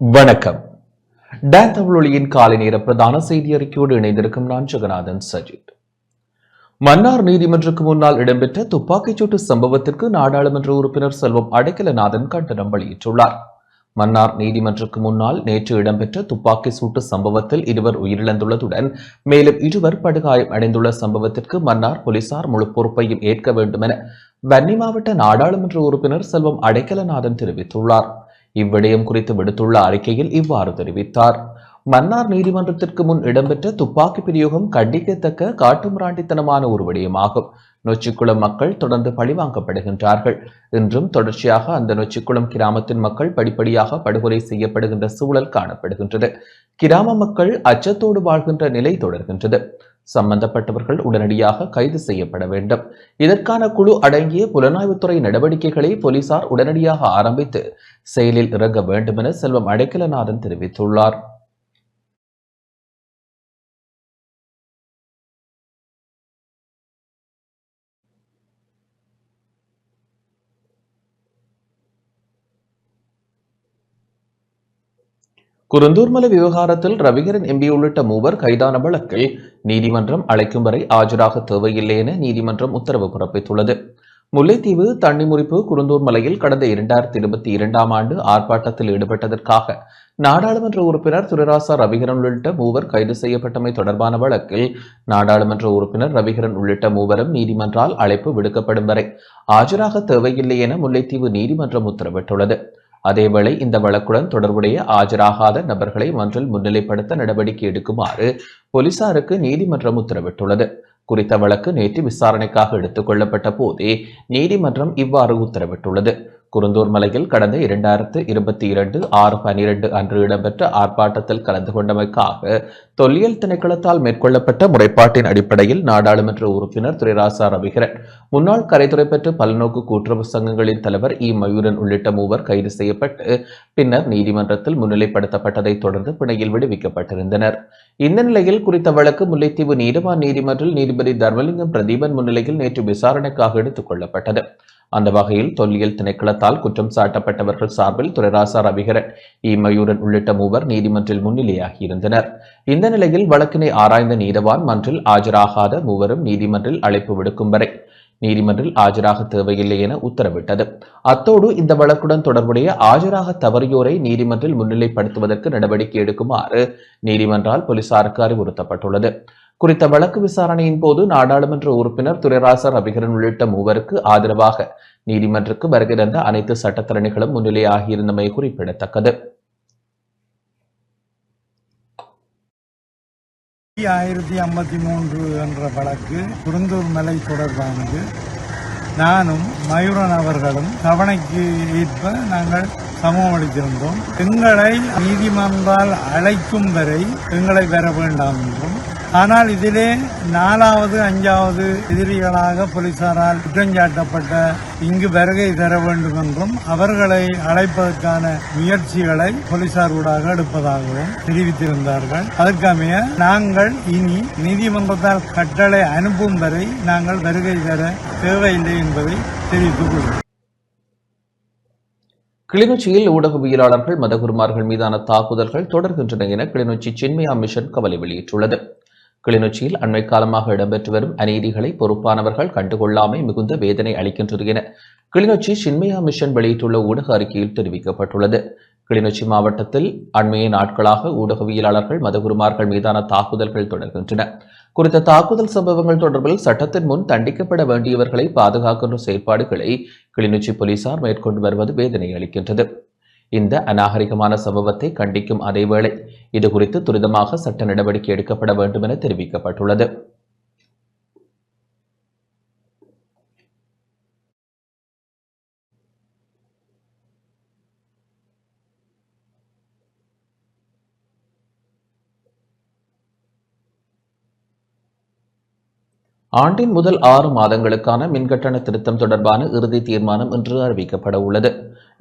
வணக்கம். டான் தமிழொலியின் காலை நேர பிரதான செய்தி அறிக்கையோடு இணைந்திருக்கும் நான் ஜெகநாதன் சஜித். மன்னார் நீதிமன்றக்கு முன்னால் இடம்பெற்ற துப்பாக்கிச்சூட்டு சம்பவத்திற்கு நாடாளுமன்ற உறுப்பினர் செல்வம் அடைக்கலநாதன் கண்டனம் வெளியிட்டுள்ளார். மன்னார் நீதிமன்றக்கு முன்னால் நேற்று இடம்பெற்ற துப்பாக்கி சூட்டு சம்பவத்தில் இருவர் உயிரிழந்துள்ளதுடன் மேலும் இருவர் படுகாயம் அடைந்துள்ள சம்பவத்திற்கு மன்னார் போலீசார் முழு பொறுப்பையும் ஏற்க வேண்டும் என வன்னி மாவட்ட நாடாளுமன்ற உறுப்பினர் செல்வம் அடைக்கலநாதன் தெரிவித்துள்ளார். இவ்விடயம் குறித்து விடுத்துள்ள அறிக்கையில் இவ்வாறு தெரிவித்தார். மன்னார் நீதிமன்றத்திற்கு முன் இடம்பெற்ற துப்பாக்கி பிரயோகம் கண்டிக்கத்தக்க காட்டுமிராண்டித்தனமான ஒரு விடயமாகும். நொச்சிக்குளம் மக்கள் தொடர்ந்து பழிவாங்கப்படுகின்றார்கள். இன்றும் தொடர்ச்சியாக அந்த நொச்சிக்குளம் கிராமத்தின் மக்கள் படிப்படியாக படுகொலை செய்யப்படுகின்ற சூழல் காணப்படுகின்றது. கிராம மக்கள் அச்சத்தோடு வாழ்கின்ற நிலை தொடர்கின்றது. சம்பந்தப்பட்டவர்கள் உடனடியாக கைது செய்யப்பட வேண்டும். இதற்கான குழு அடங்கிய புலனாய்வுத்துறை நடவடிக்கைகளை போலீசார் உடனடியாக ஆரம்பித்து செயலில் இறங்க வேண்டும் என செல்வம் அடைக்கலநாதன் தெரிவித்துள்ளார். குருந்தூர்மலை விவகாரத்தில் ரவிகரன் எம்பி உள்ளிட்ட மூவர் கைதான வழக்கில் நீதிமன்றம் அழைக்கும் வரை ஆஜராக தேவையில்லை என நீதிமன்றம் உத்தரவு பிறப்பித்துள்ளது. முல்லைத்தீவு தண்ணி முறிப்பு குருந்தூர் மலையில் கடந்த இரண்டாயிரத்தி இருபத்தி இரண்டாம் ஆண்டு ஆர்ப்பாட்டத்தில் ஈடுபட்டதற்காக நாடாளுமன்ற உறுப்பினர் துரராசா ரவிகரன் உள்ளிட்ட மூவர் கைது செய்யப்பட்டமை தொடர்பான வழக்கில் நாடாளுமன்ற உறுப்பினர் ரவிகரன் உள்ளிட்ட மூவரும் நீதிமன்றால் அழைப்பு விடுக்கப்படும் வரை ஆஜராக தேவையில்லை என முல்லைத்தீவு நீதிமன்றம் உத்தரவிட்டுள்ளது. அதேவேளை இந்த வழக்குடன் தொடர்புடைய ஆஜராகாத நபர்களை மன்றில் முன்னிலைப்படுத்த நடவடிக்கை எடுக்குமாறு போலீசாருக்கு நீதிமன்றம் உத்தரவிட்டுள்ளது. குறித்த வழக்கு நேற்று விசாரணைக்காக எடுத்துக் கொள்ளப்பட்ட போதே நீதிமன்றம் இவ்வாறு உத்தரவிட்டுள்ளது. குருந்தூர் மலையில் கடந்த இரண்டாயிரத்து இருபத்தி இரண்டு ஆறு பனிரெண்டு அன்று இடம்பெற்ற ஆர்ப்பாட்டத்தில் கலந்து கொண்டமைக்காக தொல்லியல் திணைக்களத்தால் மேற்கொள்ளப்பட்ட முறைப்பாட்டின் அடிப்படையில் நாடாளுமன்ற உறுப்பினர் துரைராசா ரவிகரன் முன்னாள் கரைத்துறை பெற்ற பல்நோக்கு கூட்டுறவு சங்கங்களின் தலைவர் இ. மயூரன் உள்ளிட்ட மூவர் கைது செய்யப்பட்டு பின்னர் நீதிமன்றத்தில் முன்னிலைப்படுத்தப்பட்டதைத் தொடர்ந்து பிணையில் விடுவிக்கப்பட்டிருந்தனர். இந்த நிலையில் குறித்த வழக்கு முல்லைத்தீவு நீதிவான் நீதிமன்றில் நீதிபதி தர்மலிங்கம் பிரதீபன் முன்னிலையில் நேற்று விசாரணைக்காக எடுத்துக் கொள்ளப்பட்டது. அந்த வகையில் தொல்லியல் திணைக்களத்தால் குற்றம் சாட்டப்பட்டவர்கள் சார்பில் துரைராசா ரவிகரன் இ. மயூரன் உள்ளிட்ட மூவர் நீதிமன்றில் முன்னிலையாகியிருந்தனர். இந்த நிலையில் வழக்கினை ஆராய்ந்த நீதவான் மன்றில் ஆஜராகாத மூவரும் நீதிமன்றில் அழைப்பு விடுக்கும் வரை. நீதிமன்றில் ஆஜராக தேவையில்லை என உத்தரவிட்டது. அத்தோடு இந்த வழக்குடன் தொடர்புடைய ஆஜராக தவறியோரை நீதிமன்றில் முன்னிலைப்படுத்துவதற்கு நடவடிக்கை எடுக்குமாறு நீதிமன்றால் போலீசாருக்கு அறிவுறுத்தப்பட்டுள்ளது. குறித்த வழக்கு விசாரணையின் போது நாடாளுமன்ற உறுப்பினர் துரைராசர் அபிகரன் உள்ளிட்ட மூவருக்கு ஆதரவாக நீதிமன்றக்கு வருகை தந்த அனைத்து சட்டத்தரணிகளும் முன்னிலையாகியிருந்தமை குறிப்பிடத்தக்கது. ஆயிரத்தி ஐம்பத்தி மூன்று என்ற வழக்கு குருந்தூர் மலை தொடர்பானது. நானும் மயூரன் அவர்களும் கவனைக்கு ஏற்ப நாங்கள் சமம் அளித்திருந்தோம். எங்களை நீதிமன்றால் அழைக்கும் வரை எங்களை பெற வேண்டாம் என்றும் ஆனால் இதிலே நாலாவது அஞ்சாவது எதிரிகளாக போலீசாரால் குற்றஞ்சாட்டப்பட்ட இங்கு வருகை தர வேண்டும் என்றும் அவர்களை அழைப்பதற்கான முயற்சிகளை போலீசார் ஊடாக எடுப்பதாகவும் தெரிவித்திருந்தார்கள். அதற்கமைய நாங்கள் இனி நீதிமன்றத்தால் கட்டளை அனுப்பும் வரை நாங்கள் வருகை தர தேவையில்லை என்பதை தெரிவித்துக் கொள்கிறோம். கிளிநொச்சியில் ஊடகவியலாளர்கள் மதகுருமார்கள் மீதான தாக்குதல்கள் தொடர்கின்றன என கிளிநொச்சி சின்மயா மிஷன் கவலை வெளியிட்டுள்ளது. கிளிநொச்சியில் அண்மை காலமாக இடம்பெற்று வரும் அநீதிகளை பொறுப்பானவர்கள் கண்டுகொள்ளாமை மிகுந்த வேதனை அளிக்கின்றது என கிளிநொச்சி சின்மயா மிஷன் வெளியிட்டுள்ள ஊடக அறிக்கையில் தெரிவிக்கப்பட்டுள்ளது. கிளிநொச்சி மாவட்டத்தில் அண்மைய நாட்களாக ஊடகவியலாளர்கள் மதகுருமார்கள் மீதான தாக்குதல்கள் தொடர்கின்றன. குறித்த தாக்குதல் சம்பவங்கள் தொடர்பில் சட்டத்தின் முன் தண்டிக்கப்பட வேண்டியவர்களை பாதுகாக்கின்ற செயற்பாடுகளை கிளிநொச்சி போலீசார் மேற்கொண்டு வருவது வேதனை அளிக்கின்றது. இந்த அநாகரிகமான சம்பவத்தை கண்டிக்கும் அதேவேளை இது குறித்து துரிதமாக சட்ட நடவடிக்கை எடுக்கப்பட வேண்டும் என தெரிவிக்கப்பட்டுள்ளது. ஆண்டின் முதல் ஆறு மாதங்களுக்கான மின்கட்டண திருத்தம் தொடர்பான இறுதி தீர்மானம் இன்று அறிவிக்கப்பட உள்ளது.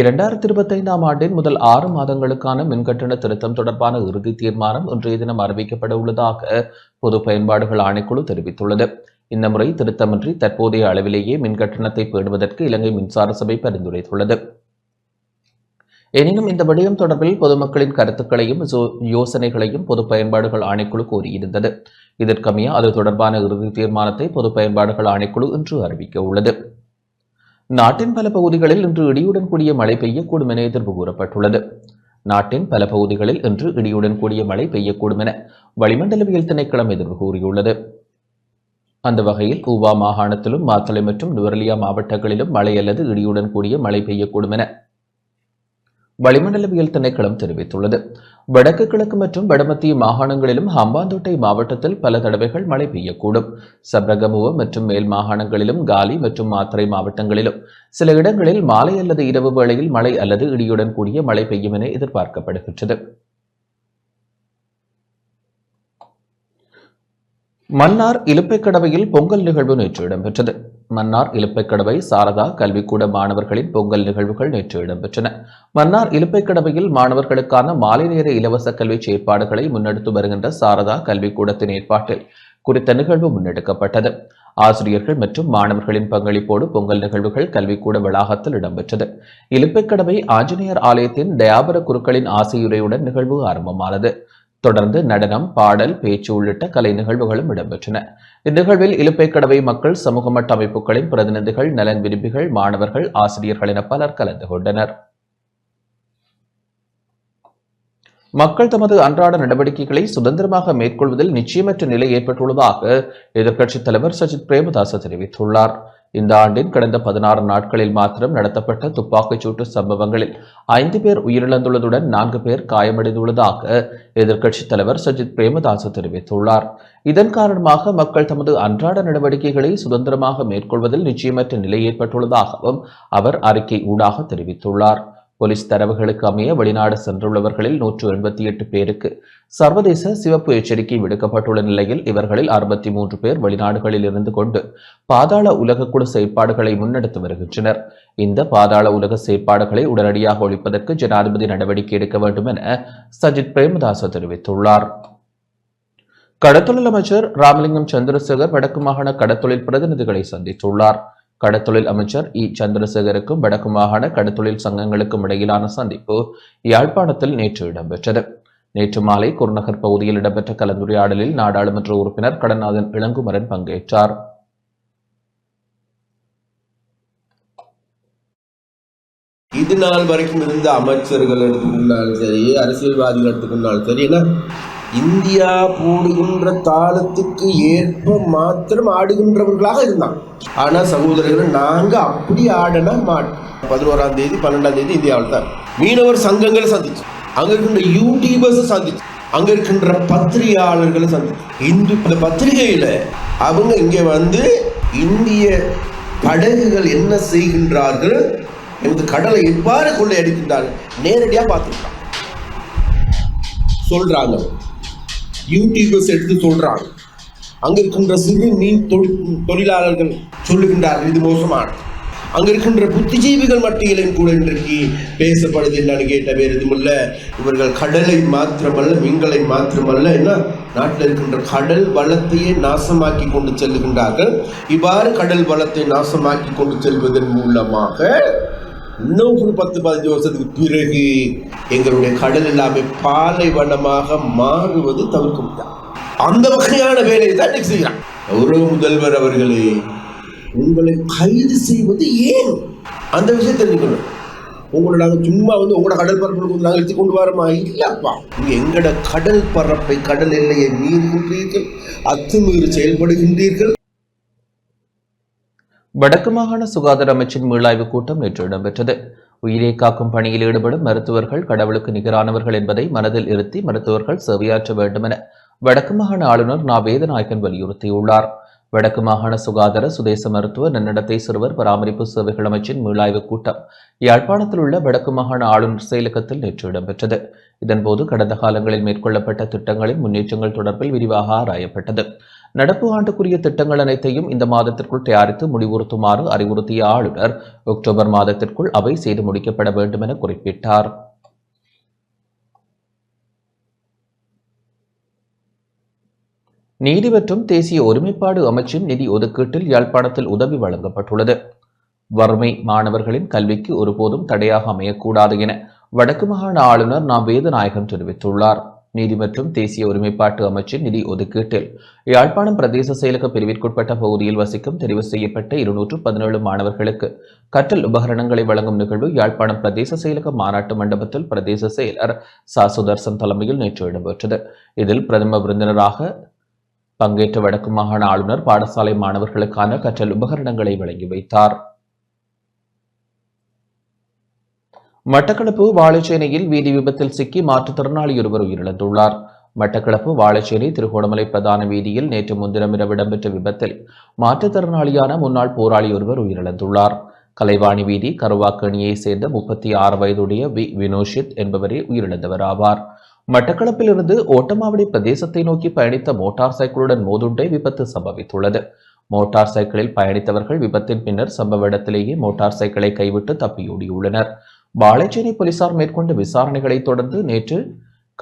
இரண்டாயிரத்தி இருபத்தைந்தாம் ஆண்டின் முதல் ஆறு மாதங்களுக்கான மின்கட்டண திருத்தம் தொடர்பான இறுதி தீர்மானம் இன்றைய தினம் அறிவிக்கப்பட உள்ளதாக பொது பயன்பாடுகள் ஆணைக்குழு தெரிவித்துள்ளது. இந்த முறை திருத்தமின்றி தற்போதைய அளவிலேயே மின்கட்டணத்தை பேணுவதற்கு இலங்கை மின்சார சபை பரிந்துரைத்துள்ளது. எனினும் இந்த விடயம் தொடர்பில் பொதுமக்களின் கருத்துக்களையும் யோசனைகளையும் பொது பயன்பாடுகள் ஆணைக்குழு கூறியிருந்தது. இதற்கமைய அது தொடர்பான இறுதி தீர்மானத்தை பொது பயன்பாடுகள் ஆணைக்குழு இன்று அறிவிக்க உள்ளது. நாட்டின் பல பகுதிகளில் இன்று இடியுடன் கூடிய மழை பெய்யக்கூடும் என எதிர்ப்பு கூறப்பட்டுள்ளது. நாட்டின் பல பகுதிகளில் இன்று இடியுடன் கூடிய மழை பெய்யக்கூடும் என வளிமண்டலவியல் திணைக்களம் எதிர்ப்பு கூறியுள்ளது. அந்த வகையில் ஊவா மாகாணத்திலும் மாத்தளை மற்றும் நுவரலியா மாவட்டங்களிலும் மழை அல்லது இடியுடன் கூடிய மழை பெய்யக்கூடும் என வளிமண்டலவியல் திணைக்களம் தெரிவித்துள்ளது. வடக்கு கிழக்கு மற்றும் வடமத்திய மாகாணங்களிலும் ஹம்பாந்தோட்டை மாவட்டத்தில் பல தடவைகள் மழை பெய்யக்கூடும். சப்ரகமுவ மற்றும் மேல் மாகாணங்களிலும் காலி மற்றும் மாத்திரை மாவட்டங்களிலும். சில இடங்களில் மாலை அல்லது இரவு வேளையில் மழை அல்லது இடியுடன் கூடிய மழை பெய்யும் என எதிர்பார்க்கப்படுகின்றது. மன்னார் இலுப்பைக்கடவையில் பொங்கல் நிகழ்வு நேற்று இடம்பெற்றது. மன்னார் இலுப்பைக்கடவை சாரதா கல்விக்கூட மாணவர்களின் பொங்கல் நிகழ்வுகள் நேற்று இடம்பெற்றன. மன்னார் இலுப்பைக்கடவையில் மாணவர்களுக்கான மாலை நேர இலவச கல்வி செயற்பாடுகளை முன்னெடுத்து வருகின்ற சாரதா கல்விக்கூடத்தின் ஏற்பாட்டில் குறித்த நிகழ்வு முன்னெடுக்கப்பட்டது. ஆசிரியர்கள் மற்றும் மாணவர்களின் பங்களிப்போடு பொங்கல் நிகழ்வுகள் கல்விக்கூட வளாகத்தில் இடம்பெற்றது. இலுப்பைக்கடவை ஆஞ்சநேயர் ஆலயத்தின் தயாபர குருக்களின் ஆசையுரையுடன் நிகழ்வு ஆரம்பமானது. தொடர்ந்து நடனம் பாடல் பேச்சு உள்ளிட்ட கலை நிகழ்வுகளும் இடம்பெற்றன. இந்நிகழ்வில் இலுப்பைக்கடவை மக்கள் சமூக மட்ட அமைப்புகளின் பிரதிநிதிகள் நலன் விரும்பிகள் மாணவர்கள் ஆசிரியர்கள் என பலர் கலந்து கொண்டனர். மக்கள் தமது அன்றாட நடவடிக்கைகளை சுதந்திரமாக மேற்கொள்வதில் நிச்சயமற்ற நிலை ஏற்பட்டுள்ளதாக எதிர்க்கட்சித் தலைவர் சஜித் பிரேமதாச தெரிவித்துள்ளார். இந்த ஆண்டின் கடந்த பதினாறு நாட்களில் மாத்திரம் நடத்தப்பட்ட துப்பாக்கிச் சூட்டு சம்பவங்களில் ஐந்து பேர் உயிரிழந்துள்ளதுடன் நான்கு பேர் காயமடைந்துள்ளதாக எதிர்க்கட்சித் தலைவர் சஜித் பிரேமதாச தெரிவித்துள்ளார். இதன் காரணமாக மக்கள் தமது அன்றாட நடவடிக்கைகளை சுதந்திரமாக மேற்கொள்வதில் நிச்சயமற்ற நிலை ஏற்பட்டுள்ளதாகவும் அவர் அறிக்கை ஊடாக தெரிவித்துள்ளார். போலீஸ் தரவுகளுக்கு அமைய வெளிநாடு சென்றுள்ளவர்களில் நூற்று எண்பத்தி எட்டு பேருக்கு சர்வதேச சிவப்பு எச்சரிக்கை விடுக்கப்பட்டுள்ள நிலையில் இவர்களில் அறுபத்தி மூன்று பேர் வெளிநாடுகளில் இருந்து கொண்டு பாதாள உலகக்குழு செயற்பாடுகளை முன்னெடுத்து வருகின்றனர். இந்த பாதாள உலக செயற்பாடுகளை உடனடியாக ஒழிப்பதற்கு ஜனாதிபதி நடவடிக்கை எடுக்க வேண்டும் என சஜித் பிரேமதாச தெரிவித்துள்ளார். கடத்தொழில் அமைச்சர் ராமலிங்கம் சந்திரசேகர் வடக்கு மாகாண கடத்தொழில் பிரதிநிதிகளை சந்தித்துள்ளார். கடத்தொழில் அமைச்சர் இ. சந்திரசேகருக்கும் வடக்கு மாகாண கடத்தொழில் சங்கங்களுக்கும் இடையிலான சந்திப்பு யாழ்ப்பாணத்தில் நேற்று இடம்பெற்றது. நேற்று மாலை குருநகர் பகுதியில் இடம்பெற்ற கலந்துரையாடலில் நாடாளுமன்ற உறுப்பினர் கடநாதன் இளங்குமரன் பங்கேற்றார். இது நாள் வரைக்கும் இருந்த அமைச்சர்கள் எடுத்துக்கொண்டாலும் சரி அரசியல்வாதிகள் எடுத்துக்கொண்டாலும் சரி ஏன்னா இந்தியா போடுகின்ற தாளத்துக்கு ஏற்ப மாத்திரம் ஆடுகின்றவர்களாக இருந்தான். ஆனால் சகோதரர்கள் நாங்கள் அப்படி ஆடன மாட்டோம் பதினோராம் தேதி பன்னெண்டாம் தேதி இந்தியாவில் தான். மீனவர் சங்கங்களை சந்திச்சு அங்கே இருக்கின்ற யூடியூபர்ஸ் சந்திச்சு அங்கே இருக்கின்ற பத்திரிகையாளர்களை சந்திச்சு இந்து இந்த பத்திரிகையில் அவங்க இங்கே வந்து இந்திய படகுகள் என்ன செய்கின்றார்கள் எனது கடலை எவ்வாறு கொள்ளையடிக்கின்றார்கள் நேரடியாக பார்த்துருக்காங்க சொல்றாங்க. யூடியூபர்ஸ் எடுத்து சொல்றாங்க அங்க இருக்கின்ற சிறு மீன் தொழில் தொழிலாளர்கள் சொல்லுகின்றார்கள் இது மோசமானது. அங்க இருக்கின்ற புத்திஜீவிகள் மட்டியிலும் கூட இன்றைக்கு பேசப்படுது என்னன்னு கேட்ட வேறு எதுவுமில்ல. இவர்கள் கடலை மாத்திரமல்ல மீன்களை மாத்திரமல்ல என்ன? நாட்டில் இருக்கின்ற கடல் வளத்தையே நாசமாக்கி கொண்டு செல்லுகின்றார்கள். இவ்வாறு கடல் வளத்தை நாசமாக்கி கொண்டு செல்வதன் மூலமாக இன்னும் ஒரு பத்து பதினஞ்சு வருஷத்துக்கு பிறகு எங்களுடைய கடல் எல்லாமே பாலைவனமாக மாறுவது தவிர்க்க முடியாது. அந்த வகையான வேலையை தான் செய்கிறான். செய்யறான் கௌரவ முதல்வர் அவர்களே உங்களை கைது செய்வது ஏன்? அந்த விஷயம் தெரிஞ்சுக்கணும். உங்களை நாங்கள் சும்மா வந்து உங்களோட கடல் பரப்புக்கு வந்து நாங்கள் எடுத்து கொண்டு வரோமா? இல்லப்பா. நீங்க எங்களோட கடல் பரப்பை கடல் எல்லையை மீறுகின்றீர்கள் அத்துமீறி செயல்படுகின்றீர்கள். வடக்கு மாகாண சுகாதார அமைச்சின் மீளாய்வு கூட்டம் நேற்று இடம்பெற்றது. உயிரை காக்கும் பணியில் ஈடுபடும் மருத்துவர்கள் கடவுளுக்கு நிகரானவர்கள் என்பதை மனதில் இருத்தி மருத்துவர்கள் சேவையாற்ற வேண்டும் என வடக்கு மாகாண ஆளுநர் நா. வேதநாயகன் வலியுறுத்தியுள்ளார். வடக்கு மாகாண சுகாதார சுதேச மருத்துவ நன்னடத்தை சிறுவர் பராமரிப்பு சேவைகள் அமைச்சின் மீளாய்வு கூட்டம் யாழ்ப்பாணத்தில் உள்ள வடக்கு மாகாண ஆளுநர் செயலகத்தில் நேற்று இடம்பெற்றது. இதன்போது கடந்த காலங்களில் மேற்கொள்ளப்பட்ட திட்டங்களின் முன்னேற்றங்கள் தொடர்பில் விரிவாக ஆராயப்பட்டது. நடப்பு ஆண்டுக்குரிய திட்டங்கள் அனைத்தையும் இந்த மாதத்திற்குள் தயாரித்து முடிவுறுத்துமாறு அறிவுறுத்திய ஆளுநர் அக்டோபர் மாதத்திற்குள் அவை செய்து முடிக்கப்பட வேண்டும் என குறிப்பிட்டார். நீதி மற்றும் தேசிய ஒருமைப்பாடு அமைச்சின் நிதி ஒதுக்கீட்டில் யாழ்ப்பாணத்தில் உதவி வழங்கப்பட்டுள்ளது. வறுமை மாணவர்களின் கல்விக்கு ஒருபோதும் தடையாக அமையக்கூடாது என வடக்கு மாகாண ஆளுநர் நாம் வேதநாயகம் தெரிவித்துள்ளார். நீதி மற்றும் தேசிய ஒருமைப்பாட்டு அமைச்சின் நிதி ஒதுக்கீட்டில் யாழ்ப்பாணம் பிரதேச செயலக பிரிவிற்குட்பட்ட பகுதியில் வசிக்கும் தெரிவு செய்யப்பட்ட இருநூற்று பதினேழு மாணவர்களுக்கு கற்றல் உபகரணங்களை வழங்கும் நிகழ்வு யாழ்ப்பாணம் பிரதேச செயலக மாநாட்டு மண்டபத்தில் பிரதேச செயலர் சா சுதர்சன் தலைமையில் நேற்று இடம்பெற்றது. இதில் பிரதம விருந்தினராக பங்கேற்ற வடக்கு மாகாண ஆளுநர் பாடசாலை மாணவர்களுக்கான கற்றல் உபகரணங்களை வழங்கி வைத்தார். மட்டக்களப்பு வாழைச்சேனையில் வீதி விபத்தில் சிக்கி மாற்றுத்திறனாளி ஒருவர் உயிரிழந்துள்ளார். மட்டக்களப்பு வாழைச்சேனை திருகோணமலை பிரதான வீதியில் நேற்று முன்தினம் இடம்பெற்ற விபத்தில் மாற்றுத்திறனாளியான முன்னாள் போராளி ஒருவர் உயிரிழந்துள்ளார். கலைவாணி வீதி கருவாக்கணியைச் சேர்ந்த முப்பத்தி ஆறு வயதுடைய வி வினோஷித் என்பவரே உயிரிழந்தவர் ஆவார் மட்டக்களப்பிலிருந்து ஓட்டமாவடி பிரதேசத்தை நோக்கி பயணித்த மோட்டார் சைக்கிளுடன் மோதுண்டை விபத்து சம்பவித்துள்ளது. மோட்டார் சைக்கிளில் பயணித்தவர்கள் விபத்தின் பின்னர் சம்பவ இடத்திலேயே மோட்டார் சைக்கிளை கைவிட்டு தப்பியோடியுள்ளனர். வாழைச்சேரி போலீசார் மேற்கொண்ட விசாரணைகளை தொடர்ந்து நேற்று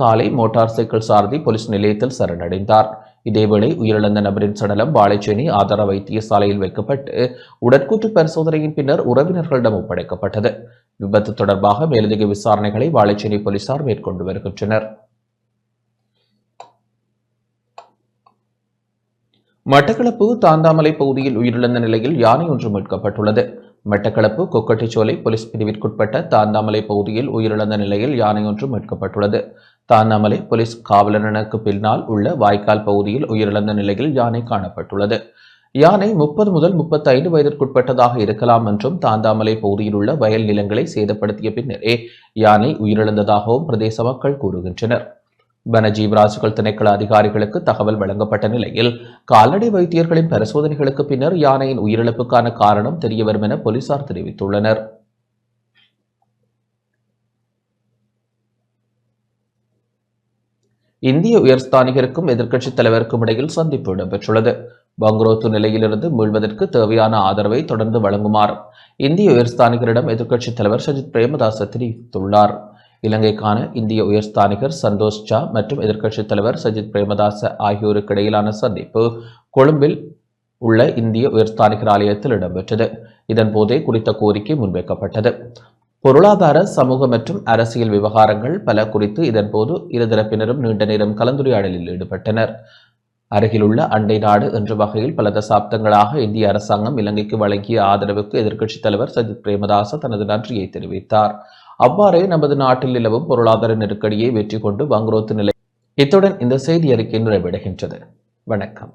காலை மோட்டார் சைக்கிள் சாரதி போலீஸ் நிலையத்தில் சரணடைந்தார். இதேவேளை உயிரிழந்த நபரின் சடலம் வாழைச்சேனி ஆதார வைத்தியசாலையில் வைக்கப்பட்டு உடற்கூற்று பரிசோதனையின் பின்னர் உறவினர்களிடம் ஒப்படைக்கப்பட்டது. விபத்து தொடர்பாக மேலதிக விசாரணைகளை வாழைச்சேனி போலீசார் மேற்கொண்டு வருகின்றனர். மட்டக்களப்பு தாந்தாமலை பகுதியில் உயிரிழந்த நிலையில் யானை ஒன்று மீட்கப்பட்டுள்ளது. மட்டக்களப்பு கொக்கட்டிச்சோலை போலீஸ் பிரிவிற்குட்பட்ட தாந்தாமலை பகுதியில் உயிரிழந்த நிலையில் யானை ஒன்று மீட்கப்பட்டுள்ளது. தாந்தாமலை போலீஸ் காவலனுக்கு பின்னால் உள்ள வாய்க்கால் பகுதியில் உயிரிழந்த நிலையில் யானை காணப்பட்டுள்ளது. யானை முப்பது முதல் முப்பத்தைந்து வயதிற்குட்பட்டதாக இருக்கலாம் என்றும் தாந்தாமலை பகுதியில் உள்ள வயல் நிலங்களை சேதப்படுத்திய பின்னரே யானை உயிரிழந்ததாகவும் பிரதேச மக்கள் கூறுகின்றனர். வனஜீவராசிகள் திணைக்கள அதிகாரிகளுக்கு தகவல் வழங்கப்பட்ட நிலையில் கால்நடை வைத்தியர்களின் பரிசோதனைகளுக்கு பின்னர் யானையின் உயிரிழப்புக்கான காரணம் தெரியவரும் என போலீசார் தெரிவித்துள்ளனர். இந்திய உயர்ஸ்தானிகருக்கும் எதிர்க்கட்சித் தலைவருக்கும் இடையில் சந்திப்பு இடம்பெற்றுள்ளது. பங்குரோத்து நிலையிலிருந்து மீள்வதற்கு தேவையான ஆதரவை தொடர்ந்து வழங்குமாறு இந்திய உயர்ஸ்தானிகரிடம் எதிர்க்கட்சித் தலைவர் சஜித் பிரேமதாச தெரிவித்துள்ளார். இலங்கைக்கான இந்திய உயர்ஸ்தானிகர் சந்தோஷ் ஜா மற்றும் எதிர்க்கட்சித் தலைவர் சஜித் பிரேமதாச ஆகியோருக்கு இடையிலான சந்திப்பு கொழும்பில் உள்ள இந்திய உயர்ஸ்தானிகர் ஆலயத்தில் இடம்பெற்றது. இதன்போதே குறித்த கோரிக்கை முன்வைக்கப்பட்டது. பொருளாதார சமூக மற்றும் அரசியல் விவகாரங்கள் பல குறித்து இதன்போது இருதரப்பினரும் நீண்ட நேரம் கலந்துரையாடலில் ஈடுபட்டனர். அருகிலுள்ள அண்டை நாடு என்ற வகையில் பல தசாப்தங்களாக இந்திய அரசாங்கம் இலங்கைக்கு வழங்கிய ஆதரவுக்கு எதிர்க்கட்சித் தலைவர் சஜித் பிரேமதாச தனது நன்றியை தெரிவித்தார். அவ்வாறே நமது நாட்டில் நிலவும் பொருளாதார நெருக்கடியை வெற்றி கொண்டு வங்குரோத்து நிலை இத்துடன் இந்த செய்தி அறிக்கை நிறைவடைகின்றது. வணக்கம்.